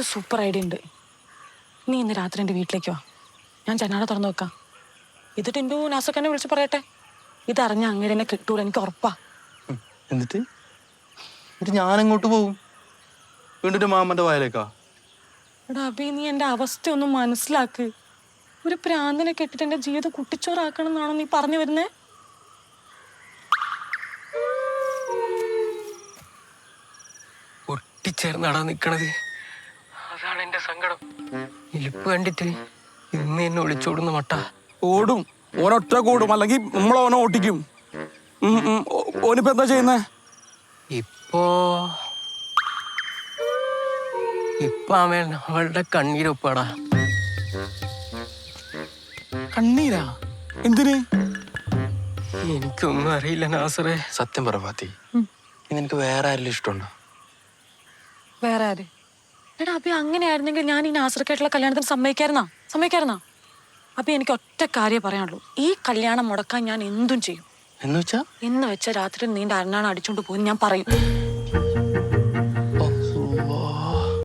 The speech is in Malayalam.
ഒരു സൂപ്പർ ഐഡിയ ഉണ്ട്. നീ ഇന്ന് രാത്രി എന്റെ വീട്ടിലേക്ക് വാ. ഞാൻ ജനാല തുറന്നു വെക്കാം. ഇത് ടിൻഡു എന്നെ വിളിച്ച് പറയട്ടെ. ഇതറിഞ്ഞ അങ്ങനെ എന്നെ കിട്ടൂല എനിക്ക് ഉറപ്പാ. എന്നിട്ട്? എന്നിട്ട് ഞാൻ എങ്ങോട്ട് പോകും? വീണ്ടും മാമന്റെ വായലേക്കാ? എടാ അബി നീ എന്റെ അവസ്ഥ ഒന്ന് മനസ്സിലാക്ക്. ഒരു പ്രാന്തനെ കെട്ടിട്ട് എന്റെ ജീവിതം കുട്ടിച്ചോറാക്കണം എന്നാണോ നീ പറഞ്ഞു വരുന്നേ? ഒട്ടിച്ചേർന്നാടാ നിക്കണത്. എന്റെ സങ്കടം. ഇലിപ്പ് കണ്ടിട്ട് ഇന്ന് എന്നെ ഒളിച്ചോടുന്ന മട്ട. ഓടും. ഓനൊറ്റ കൂടും. അല്ലെങ്കിൽ നമ്മൾ ഓനെ ഓട്ടിക്കും. ഓനിപ്പോ എന്താ ചെയ്യുന്നേ? ഇപ്പോ ഇപ്പൊ അവൻ അവളുടെ കണ്ണീരൊപ്പാടാ കണ്ണീരാ? എന്തിന്? എനിക്കൊന്നും അറിയില്ല നാസറേ. സത്യം പറ ഫാത്തി. നിനക്ക് വേറെ ആരെങ്കിലും ഇഷ്ടമുണ്ടോ? വേറെ ആര്? എടാ അപ്പൊ അങ്ങനെയായിരുന്നെങ്കിൽ ഞാൻ ഈ നാസർക്കായിട്ടുള്ള കല്യാണത്തിന് സമ്മതിക്കായിരുന്നാ? സമ്മതിക്കായിരുന്നാ? അപ്പൊ എനിക്ക് ഒറ്റ കാര്യം പറയാനുള്ളൂ. ഈ കല്യാണം മുടക്കാൻ ഞാൻ എന്തും ചെയ്യും. എന്ന് വെച്ചാ? എന്ന് വെച്ചാൽ രാത്രി നീണ്ട അരണാണ് അടിച്ചോണ്ട് പോകുന്നു ഞാൻ പറയും.